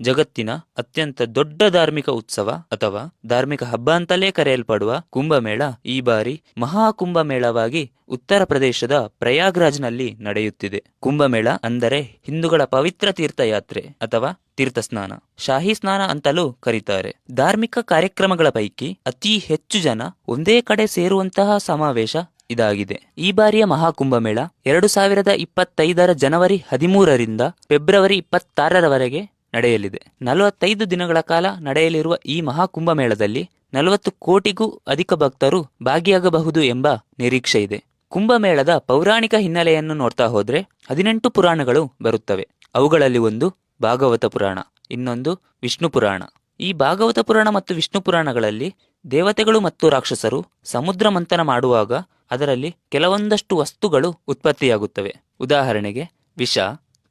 ಜಗತ್ತಿನ ಅತ್ಯಂತ ದೊಡ್ಡ ಧಾರ್ಮಿಕ ಉತ್ಸವ ಅಥವಾ ಧಾರ್ಮಿಕ ಹಬ್ಬ ಅಂತಲೇ ಕರೆಯಲ್ಪಡುವ ಕುಂಭಮೇಳ ಈ ಬಾರಿ ಮಹಾ ಕುಂಭಮೇಳವಾಗಿ ಉತ್ತರ ಪ್ರದೇಶದ ಪ್ರಯಾಗ್ರಾಜ್ನಲ್ಲಿ ನಡೆಯುತ್ತಿದೆ. ಕುಂಭಮೇಳ ಅಂದರೆ ಹಿಂದೂಗಳ ಪವಿತ್ರ ತೀರ್ಥಯಾತ್ರೆ ಅಥವಾ ತೀರ್ಥಸ್ನಾನ. ಶಾಹಿ ಸ್ನಾನ ಅಂತಲೂ ಕರೀತಾರೆ. ಧಾರ್ಮಿಕ ಕಾರ್ಯಕ್ರಮಗಳ ಪೈಕಿ ಅತಿ ಹೆಚ್ಚು ಜನ ಒಂದೇ ಕಡೆ ಸೇರುವಂತಹ ಸಮಾವೇಶ ಇದಾಗಿದೆ. ಈ ಬಾರಿಯ ಮಹಾಕುಂಭಮೇಳ ಎರಡು ಸಾವಿರದ ಇಪ್ಪತ್ತೈದರ ಜನವರಿ ಹದಿಮೂರರಿಂದ ಫೆಬ್ರವರಿ ಇಪ್ಪತ್ತಾರರವರೆಗೆ ನಡೆಯಲಿದೆ. ನಲವತ್ತೈದು ದಿನಗಳ ಕಾಲ ನಡೆಯಲಿರುವ ಈ ಮಹಾಕುಂಭಮೇಳದಲ್ಲಿ ನಲವತ್ತು ಕೋಟಿಗೂ ಅಧಿಕ ಭಕ್ತರು ಭಾಗಿಯಾಗಬಹುದು ಎಂಬ ನಿರೀಕ್ಷೆ ಇದೆ. ಕುಂಭಮೇಳದ ಪೌರಾಣಿಕ ಹಿನ್ನೆಲೆಯನ್ನು ನೋಡ್ತಾ ಹೋದ್ರೆ ಹದಿನೆಂಟು ಪುರಾಣಗಳು ಬರುತ್ತವೆ. ಅವುಗಳಲ್ಲಿ ಒಂದು ಭಾಗವತ ಪುರಾಣ, ಇನ್ನೊಂದು ವಿಷ್ಣು ಪುರಾಣ. ಈ ಭಾಗವತ ಪುರಾಣ ಮತ್ತು ವಿಷ್ಣು ಪುರಾಣಗಳಲ್ಲಿ ದೇವತೆಗಳು ಮತ್ತು ರಾಕ್ಷಸರು ಸಮುದ್ರ ಮಂಥನ ಮಾಡುವಾಗ ಅದರಲ್ಲಿ ಕೆಲವೊಂದಷ್ಟು ವಸ್ತುಗಳು ಉತ್ಪತ್ತಿಯಾಗುತ್ತವೆ. ಉದಾಹರಣೆಗೆ ವಿಷ,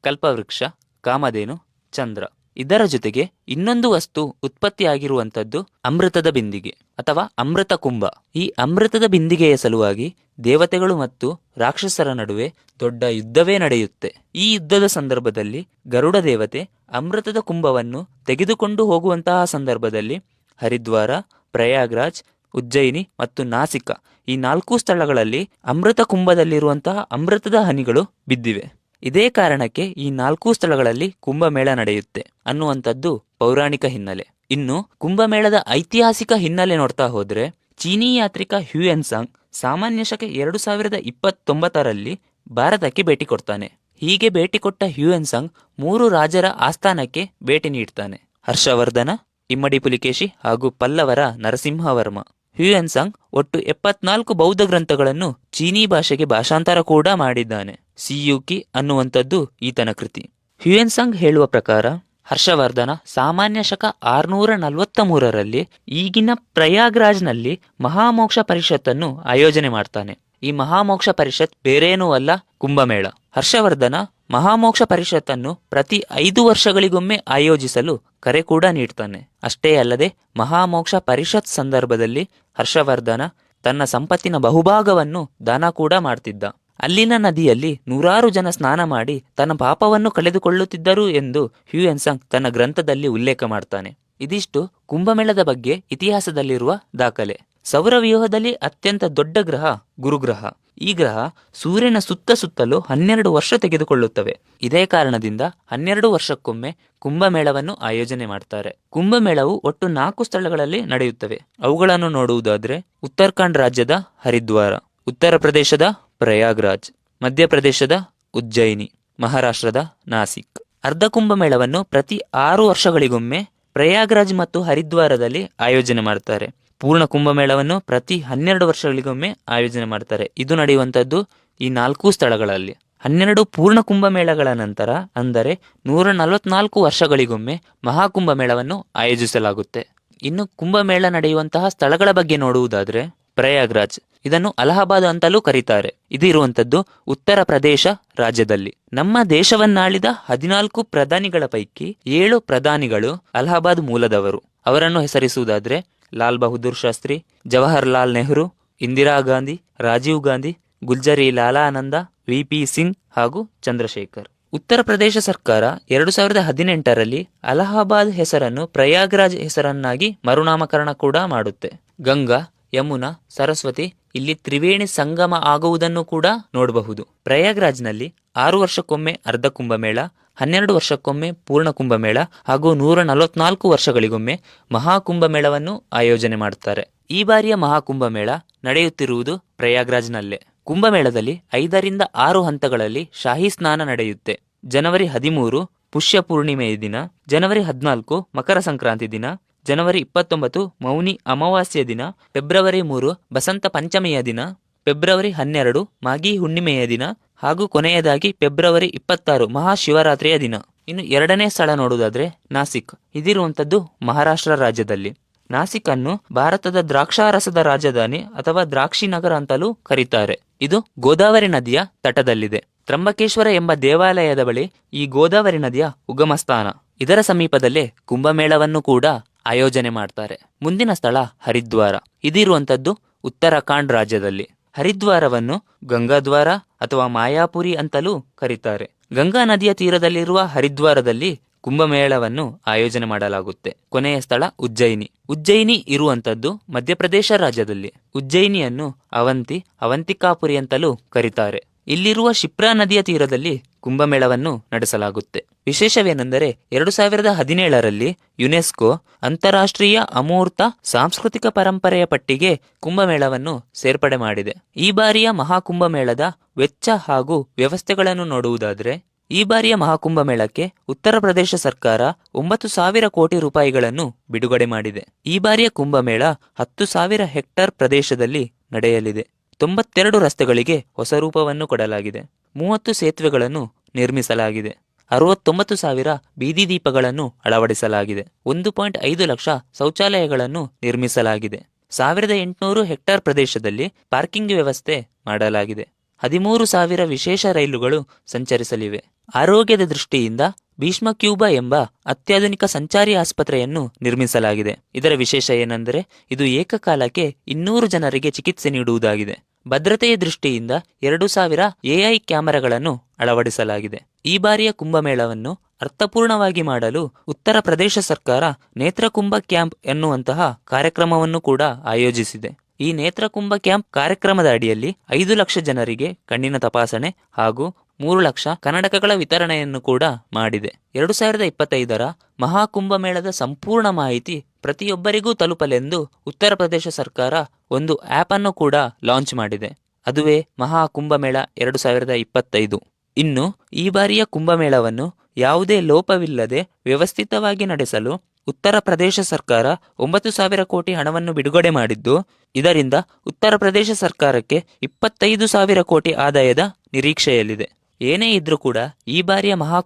ಕಲ್ಪವೃಕ್ಷ, ಕಾಮಧೇನು ಚಂದ್ರ. ಇದರ ಜೊತೆಗೆ ಇನ್ನೊಂದು ವಸ್ತು ಉತ್ಪತ್ತಿಯಾಗಿರುವಂಥದ್ದು ಅಮೃತದ ಬಿಂದಿಗೆ ಅಥವಾ ಅಮೃತ ಕುಂಭ. ಈ ಅಮೃತದ ಬಿಂದಿಗೆಯ ಸಲುವಾಗಿ ದೇವತೆಗಳು ಮತ್ತು ರಾಕ್ಷಸರ ನಡುವೆ ದೊಡ್ಡ ಯುದ್ಧವೇ ನಡೆಯುತ್ತೆ. ಈ ಯುದ್ಧದ ಸಂದರ್ಭದಲ್ಲಿ ಗರುಡ ದೇವತೆ ಅಮೃತದ ಕುಂಭವನ್ನು ತೆಗೆದುಕೊಂಡು ಹೋಗುವಂತಹ ಸಂದರ್ಭದಲ್ಲಿ ಹರಿದ್ವಾರ, ಪ್ರಯಾಗ್ರಾಜ್, ಉಜ್ಜಯಿನಿ ಮತ್ತು ನಾಸಿಕ ಈ ನಾಲ್ಕು ಸ್ಥಳಗಳಲ್ಲಿ ಅಮೃತ ಕುಂಭದಲ್ಲಿರುವಂತಹ ಅಮೃತದ ಹನಿಗಳು ಬಿದ್ದಿವೆ. ಇದೇ ಕಾರಣಕ್ಕೆ ಈ ನಾಲ್ಕು ಸ್ಥಳಗಳಲ್ಲಿ ಕುಂಭಮೇಳ ನಡೆಯುತ್ತೆ ಅನ್ನುವಂಥದ್ದು ಪೌರಾಣಿಕ ಹಿನ್ನೆಲೆ. ಇನ್ನು ಕುಂಭಮೇಳದ ಐತಿಹಾಸಿಕ ಹಿನ್ನೆಲೆ ನೋಡ್ತಾ ಹೋದ್ರೆ ಚೀನಿ ಯಾತ್ರಿಕ ಹ್ಯೂಯನ್ಸಾಂಗ್ ಸಾಮಾನ್ಯ ಶಕೆ ಎರಡು ಸಾವಿರದ ಇಪ್ಪತ್ತೊಂಬತ್ತರಲ್ಲಿ ಭಾರತಕ್ಕೆ ಭೇಟಿ ಕೊಡ್ತಾನೆ. ಹೀಗೆ ಭೇಟಿ ಕೊಟ್ಟ ಹ್ಯೂಯನ್ಸಾಂಗ್ ಮೂರು ರಾಜರ ಆಸ್ಥಾನಕ್ಕೆ ಭೇಟಿ ನೀಡ್ತಾನೆ. ಹರ್ಷವರ್ಧನ, ಇಮ್ಮಡಿ ಪುಲಿಕೇಶಿ ಹಾಗೂ ಪಲ್ಲವರ ನರಸಿಂಹವರ್ಮ. ಹ್ಯೂಯನ್ ಸಾಂಗ್ ಒಟ್ಟು ಎಪ್ಪತ್ನಾಲ್ಕು ಬೌದ್ಧ ಗ್ರಂಥಗಳನ್ನು ಚೀನೀ ಭಾಷೆಗೆ ಭಾಷಾಂತರ ಕೂಡ ಮಾಡಿದ್ದಾನೆ. ಸಿಯುಕಿ ಅನ್ನುವಂಥದ್ದು ಈತನ ಕೃತಿ. ಹ್ಯೂಯನ್ಸಾಂಗ್ ಹೇಳುವ ಪ್ರಕಾರ, ಹರ್ಷವರ್ಧನ ಸಾಮಾನ್ಯ ಶಕ ಆರುನೂರ ನಲವತ್ತ ಮೂರರಲ್ಲಿ ಈಗಿನ ಪ್ರಯಾಗ್ರಾಜ್ನಲ್ಲಿ ಮಹಾಮೋಕ್ಷ ಪರಿಷತ್ತನ್ನು ಆಯೋಜನೆ ಮಾಡ್ತಾನೆ. ಈ ಮಹಾಮೋಕ್ಷ ಪರಿಷತ್ ಬೇರೇನೂ ಅಲ್ಲ, ಕುಂಭಮೇಳ. ಹರ್ಷವರ್ಧನ ಮಹಾಮೋಕ್ಷ ಪರಿಷತ್ತನ್ನು ಪ್ರತಿ ಐದು ವರ್ಷಗಳಿಗೊಮ್ಮೆ ಆಯೋಜಿಸಲು ಕರೆ ಕೂಡ ನೀಡ್ತಾನೆ. ಅಷ್ಟೇ ಅಲ್ಲದೆ ಮಹಾಮೋಕ್ಷ ಪರಿಷತ್ ಸಂದರ್ಭದಲ್ಲಿ ಹರ್ಷವರ್ಧನ ತನ್ನ ಸಂಪತ್ತಿನ ಬಹುಭಾಗವನ್ನು ದಾನ ಕೂಡ ಮಾಡ್ತಿದ್ದ. ಅಲ್ಲಿನ ನದಿಯಲ್ಲಿ ನೂರಾರು ಜನ ಸ್ನಾನ ಮಾಡಿ ತನ್ನ ಪಾಪವನ್ನು ಕಳೆದುಕೊಳ್ಳುತ್ತಿದ್ದರು ಎಂದು ಹ್ಯೂಯನ್ಸಂಗ್ ತನ್ನ ಗ್ರಂಥದಲ್ಲಿ ಉಲ್ಲೇಖ ಮಾಡ್ತಾನೆ. ಇದಿಷ್ಟು ಕುಂಭಮೇಳದ ಬಗ್ಗೆ ಇತಿಹಾಸದಲ್ಲಿರುವ ದಾಖಲೆ. ಸೌರವ್ಯೂಹದಲ್ಲಿ ಅತ್ಯಂತ ದೊಡ್ಡ ಗ್ರಹ ಗುರುಗ್ರಹ. ಈ ಗ್ರಹ ಸೂರ್ಯನ ಸುತ್ತ ಸುತ್ತಲೂ ಹನ್ನೆರಡು ವರ್ಷ ತೆಗೆದುಕೊಳ್ಳುತ್ತವೆ. ಇದೇ ಕಾರಣದಿಂದ ಹನ್ನೆರಡು ವರ್ಷಕ್ಕೊಮ್ಮೆ ಕುಂಭಮೇಳವನ್ನು ಆಯೋಜನೆ ಮಾಡ್ತಾರೆ. ಕುಂಭಮೇಳವು ಒಟ್ಟು ನಾಲ್ಕು ಸ್ಥಳಗಳಲ್ಲಿ ನಡೆಯುತ್ತವೆ. ಅವುಗಳನ್ನು ನೋಡುವುದಾದ್ರೆ ಉತ್ತರಾಖಂಡ್ ರಾಜ್ಯದ ಹರಿದ್ವಾರ, ಉತ್ತರ ಪ್ರದೇಶದ ಪ್ರಯಾಗ್ರಾಜ್ ಮಧ್ಯಪ್ರದೇಶದ ಉಜ್ಜಯಿನಿ, ಮಹಾರಾಷ್ಟ್ರದ ನಾಸಿಕ್. ಅರ್ಧ ಕುಂಭಮೇಳವನ್ನು ಪ್ರತಿ ಆರು ವರ್ಷಗಳಿಗೊಮ್ಮೆ ಪ್ರಯಾಗ್ರಾಜ್ ಮತ್ತು ಹರಿದ್ವಾರದಲ್ಲಿ ಆಯೋಜನೆ ಮಾಡ್ತಾರೆ. ಪೂರ್ಣ ಕುಂಭಮೇಳವನ್ನು ಪ್ರತಿ ಹನ್ನೆರಡು ವರ್ಷಗಳಿಗೊಮ್ಮೆ ಆಯೋಜನೆ ಮಾಡ್ತಾರೆ. ಇದು ನಡೆಯುವಂಥದ್ದು ಈ ನಾಲ್ಕು ಸ್ಥಳಗಳಲ್ಲಿ. ಹನ್ನೆರಡು ಪೂರ್ಣ ಕುಂಭಮೇಳಗಳ ನಂತರ, ಅಂದರೆ ನೂರ ನಲವತ್ನಾಲ್ಕು ವರ್ಷಗಳಿಗೊಮ್ಮೆ ಮಹಾಕುಂಭಮೇಳವನ್ನು ಆಯೋಜಿಸಲಾಗುತ್ತೆ. ಇನ್ನು ಕುಂಭಮೇಳ ನಡೆಯುವಂತಹ ಸ್ಥಳಗಳ ಬಗ್ಗೆ ನೋಡುವುದಾದ್ರೆ ಪ್ರಯಾಗ್ರಾಜ್. ಇದನ್ನು ಅಲಹಾಬಾದ್ ಅಂತಲೂ ಕರೀತಾರೆ. ಇದು ಇರುವಂತದ್ದು ಉತ್ತರ ಪ್ರದೇಶ ರಾಜ್ಯದಲ್ಲಿ. ನಮ್ಮ ದೇಶವನ್ನಾಳಿದ ಹದಿನಾಲ್ಕು ಪ್ರಧಾನಿಗಳ ಪೈಕಿ ಏಳು ಪ್ರಧಾನಿಗಳು ಅಲಹಾಬಾದ್ ಮೂಲದವರು. ಅವರನ್ನು ಹೆಸರಿಸುವುದಾದ್ರೆ ಲಾಲ್ ಬಹದ್ದೂರ್ ಶಾಸ್ತ್ರಿ, ಜವಾಹರ್ಲಾಲ್ ನೆಹರು, ಇಂದಿರಾ ಗಾಂಧಿ, ರಾಜೀವ್ ಗಾಂಧಿ, ಗುಲ್ಜರಿ ಲಾಲಾನಂದ ವಿ ಪಿ ಸಿಂಗ್ ಹಾಗೂ ಚಂದ್ರಶೇಖರ್. ಉತ್ತರ ಪ್ರದೇಶ ಸರ್ಕಾರ ಎರಡು ಸಾವಿರದ ಹದಿನೆಂಟರಲ್ಲಿ ಅಲಹಾಬಾದ್ ಹೆಸರನ್ನು ಪ್ರಯಾಗ್ರಾಜ್ ಹೆಸರನ್ನಾಗಿ ಮರುನಾಮಕರಣ ಕೂಡ ಮಾಡುತ್ತೆ. ಗಂಗಾ, ಯಮುನಾ, ಸರಸ್ವತಿ ಇಲ್ಲಿ ತ್ರಿವೇಣಿ ಸಂಗಮ ಆಗುವುದನ್ನು ಕೂಡ ನೋಡಬಹುದು. ಪ್ರಯಾಗ್ರಾಜ್ನಲ್ಲಿ ಆರು ವರ್ಷಕ್ಕೊಮ್ಮೆ ಅರ್ಧ ಕುಂಭಮೇಳ ಹನ್ನೆರಡು ವರ್ಷಕ್ಕೊಮ್ಮೆ ಪೂರ್ಣ ಕುಂಭಮೇಳ ಹಾಗೂ ನೂರ ನಲವತ್ನಾಲ್ಕು ವರ್ಷಗಳಿಗೊಮ್ಮೆ ಮಹಾಕುಂಭಮೇಳವನ್ನು ಆಯೋಜನೆ ಮಾಡುತ್ತಾರೆ. ಈ ಬಾರಿಯ ಮಹಾಕುಂಭಮೇಳ ನಡೆಯುತ್ತಿರುವುದು ಪ್ರಯಾಗ್ರಾಜ್ನಲ್ಲೇ. ಕುಂಭಮೇಳದಲ್ಲಿ ಐದರಿಂದ ಆರು ಹಂತಗಳಲ್ಲಿ ಶಾಹಿ ಸ್ನಾನ ನಡೆಯುತ್ತೆ. ಜನವರಿ ಹದಿಮೂರು, ಪುಷ್ಯ ಪೂರ್ಣಿಮೆಯ ದಿನ, ಜನವರಿ ಹದಿನಾಲ್ಕು, ಮಕರ ಸಂಕ್ರಾಂತಿ ದಿನ, ಜನವರಿ ಇಪ್ಪತ್ತೊಂಬತ್ತು, ಮೌನಿ ಅಮಾವಾಸ್ಯ ದಿನ, ಫೆಬ್ರವರಿ ಮೂರು, ಬಸಂತ ಪಂಚಮಿಯ ದಿನ, ಫೆಬ್ರವರಿ ಹನ್ನೆರಡು ಮಾಗಿ ಹುಣ್ಣಿಮೆಯ ದಿನ ಹಾಗೂ ಕೊನೆಯದಾಗಿ ಫೆಬ್ರವರಿ ಇಪ್ಪತ್ತಾರು ಮಹಾಶಿವರಾತ್ರಿಯ ದಿನ. ಇನ್ನು ಎರಡನೇ ಸ್ಥಳ ನೋಡುವುದಾದ್ರೆ ನಾಸಿಕ್. ಇದಿರುವಂಥದ್ದು ಮಹಾರಾಷ್ಟ್ರ ರಾಜ್ಯದಲ್ಲಿ. ನಾಸಿಕ್ ಅನ್ನು ಭಾರತದ ದ್ರಾಕ್ಷಾರಸದ ರಾಜಧಾನಿ ಅಥವಾ ದ್ರಾಕ್ಷಿ ನಗರ ಅಂತಲೂ ಕರೀತಾರೆ. ಇದು ಗೋದಾವರಿ ನದಿಯ ತಟದಲ್ಲಿದೆ. ತ್ರಂಬಕೇಶ್ವರ ಎಂಬ ದೇವಾಲಯದ ಬಳಿ ಈ ಗೋದಾವರಿ ನದಿಯ ಉಗಮ ಸ್ಥಾನ ಇದರ ಸಮೀಪದಲ್ಲೇ ಕುಂಭಮೇಳವನ್ನು ಕೂಡ ಆಯೋಜನೆ ಮಾಡ್ತಾರೆ. ಮುಂದಿನ ಸ್ಥಳ ಹರಿದ್ವಾರ. ಇದಿರುವಂಥದ್ದು ಉತ್ತರಾಖಂಡ್ ರಾಜ್ಯದಲ್ಲಿ. ಹರಿದ್ವಾರವನ್ನು ಗಂಗಾದ್ವಾರ ಅಥವಾ ಮಾಯಾಪುರಿ ಅಂತಲೂ ಕರೀತಾರೆ. ಗಂಗಾ ನದಿಯ ತೀರದಲ್ಲಿರುವ ಹರಿದ್ವಾರದಲ್ಲಿ ಕುಂಭಮೇಳವನ್ನು ಆಯೋಜನೆ ಮಾಡಲಾಗುತ್ತೆ. ಕೊನೆಯ ಸ್ಥಳ ಉಜ್ಜಯಿನಿ. ಉಜ್ಜಯಿನಿ ಇರುವಂತದ್ದು ಮಧ್ಯಪ್ರದೇಶ ರಾಜ್ಯದಲ್ಲಿ. ಉಜ್ಜಯಿನಿಯನ್ನು ಅವಂತಿ, ಅವಂತಿಕಾಪುರಿ ಅಂತಲೂ ಕರೀತಾರೆ. ಇಲ್ಲಿರುವ ಶಿಪ್ರಾ ನದಿಯ ತೀರದಲ್ಲಿ ಕುಂಭಮೇಳವನ್ನು ನಡೆಸಲಾಗುತ್ತೆ. ವಿಶೇಷವೇನೆಂದರೆ ಎರಡು ಸಾವಿರದ ಹದಿನೇಳರಲ್ಲಿ ಯುನೆಸ್ಕೋ ಅಂತಾರಾಷ್ಟ್ರೀಯ ಅಮೂರ್ತ ಸಾಂಸ್ಕೃತಿಕ ಪರಂಪರೆಯ ಪಟ್ಟಿಗೆ ಕುಂಭಮೇಳವನ್ನು ಸೇರ್ಪಡೆ ಮಾಡಿದೆ. ಈ ಬಾರಿಯ ಮಹಾಕುಂಭಮೇಳದ ವೆಚ್ಚ ಹಾಗೂ ವ್ಯವಸ್ಥೆಗಳನ್ನು ನೋಡುವುದಾದರೆ, ಈ ಬಾರಿಯ ಮಹಾಕುಂಭಮೇಳಕ್ಕೆ ಉತ್ತರ ಪ್ರದೇಶ ಸರ್ಕಾರ ಒಂಬತ್ತು ಸಾವಿರ ಕೋಟಿ ರೂಪಾಯಿಗಳನ್ನು ಬಿಡುಗಡೆ ಮಾಡಿದೆ. ಈ ಬಾರಿಯ ಕುಂಭಮೇಳ ಹತ್ತು ಸಾವಿರ ಹೆಕ್ಟರ್ ಪ್ರದೇಶದಲ್ಲಿ ನಡೆಯಲಿದೆ. ತೊಂಬತ್ತೆರಡು ರಸ್ತೆಗಳಿಗೆ ಹೊಸ ರೂಪವನ್ನು ಕೊಡಲಾಗಿದೆ. ಮೂವತ್ತು ಸೇತುವೆಗಳನ್ನು ನಿರ್ಮಿಸಲಾಗಿದೆ. ಅರವತ್ತೊಂಬತ್ತು ಸಾವಿರ ಬೀದಿ ದೀಪಗಳನ್ನು ಅಳವಡಿಸಲಾಗಿದೆ. ಒಂದು ಪಾಯಿಂಟ್ ಐದು ಲಕ್ಷ ಶೌಚಾಲಯಗಳನ್ನು ನಿರ್ಮಿಸಲಾಗಿದೆ. ಸಾವಿರದ ಎಂಟುನೂರು ಹೆಕ್ಟೇರ್ ಪ್ರದೇಶದಲ್ಲಿ ಪಾರ್ಕಿಂಗ್ ವ್ಯವಸ್ಥೆ ಮಾಡಲಾಗಿದೆ. ಹದಿಮೂರು ಸಾವಿರ ವಿಶೇಷ ರೈಲುಗಳು ಸಂಚರಿಸಲಿವೆ. ಆರೋಗ್ಯದ ದೃಷ್ಟಿಯಿಂದ ಭೀಷ್ಮ ಕ್ಯೂಬಾ ಎಂಬ ಅತ್ಯಾಧುನಿಕ ಸಂಚಾರಿ ಆಸ್ಪತ್ರೆಯನ್ನು ನಿರ್ಮಿಸಲಾಗಿದೆ. ಇದರ ವಿಶೇಷ ಏನೆಂದರೆ, ಇದು ಏಕಕಾಲಕ್ಕೆ ಇನ್ನೂರು ಜನರಿಗೆ ಚಿಕಿತ್ಸೆ ನೀಡುವುದಾಗಿದೆ. ಭದ್ರತೆಯ ದೃಷ್ಟಿಯಿಂದ ಎರಡು ಸಾವಿರ ಎಐ ಕ್ಯಾಮೆರಾಗಳನ್ನು ಅಳವಡಿಸಲಾಗಿದೆ. ಈ ಬಾರಿಯ ಕುಂಭಮೇಳವನ್ನು ಅರ್ಥಪೂರ್ಣವಾಗಿ ಮಾಡಲು ಉತ್ತರ ಪ್ರದೇಶ ಸರ್ಕಾರ ನೇತ್ರಕುಂಭ ಕ್ಯಾಂಪ್ ಎನ್ನುವಂತಹ ಕಾರ್ಯಕ್ರಮವನ್ನು ಕೂಡ ಆಯೋಜಿಸಿದೆ. ಈ ನೇತ್ರಕುಂಭ ಕ್ಯಾಂಪ್ ಕಾರ್ಯಕ್ರಮದ ಅಡಿಯಲ್ಲಿ ಐದು ಲಕ್ಷ ಜನರಿಗೆ ಕಣ್ಣಿನ ತಪಾಸಣೆ ಹಾಗೂ ಮೂರು ಲಕ್ಷ ಕನ್ನಡಕಗಳ ವಿತರಣೆಯನ್ನು ಕೂಡ ಮಾಡಿದೆ. ಎರಡು ಸಾವಿರದ ಇಪ್ಪತ್ತೈದರ ಮಹಾಕುಂಭಮೇಳದ ಸಂಪೂರ್ಣ ಮಾಹಿತಿ ಪ್ರತಿಯೊಬ್ಬರಿಗೂ ತಲುಪಲೆಂದು ಉತ್ತರ ಪ್ರದೇಶ ಸರ್ಕಾರ ಒಂದು ಆಪ್ ಅನ್ನು ಕೂಡ ಲಾಂಚ್ ಮಾಡಿದೆ. ಅದುವೇ ಮಹಾಕುಂಭಮೇಳ ಎರಡು ಸಾವಿರದ ಇಪ್ಪತ್ತೈದು. ಇನ್ನು ಈ ಬಾರಿಯ ಕುಂಭಮೇಳವನ್ನು ಯಾವುದೇ ಲೋಪವಿಲ್ಲದೆ ವ್ಯವಸ್ಥಿತವಾಗಿ ನಡೆಸಲು ಉತ್ತರ ಪ್ರದೇಶ ಸರ್ಕಾರ ಒಂಬತ್ತು ಸಾವಿರ ಕೋಟಿ ಹಣವನ್ನು ಬಿಡುಗಡೆ ಮಾಡಿದ್ದು, ಇದರಿಂದ ಉತ್ತರ ಪ್ರದೇಶ ಸರ್ಕಾರಕ್ಕೆ ಇಪ್ಪತ್ತೈದು ಸಾವಿರ ಕೋಟಿ ಆದಾಯದ ನಿರೀಕ್ಷೆಯಲ್ಲಿದೆ. ಏನೇ ಇದ್ರೂ ಕೂಡ ಈ ಬಾರಿಯ ಮಹಾ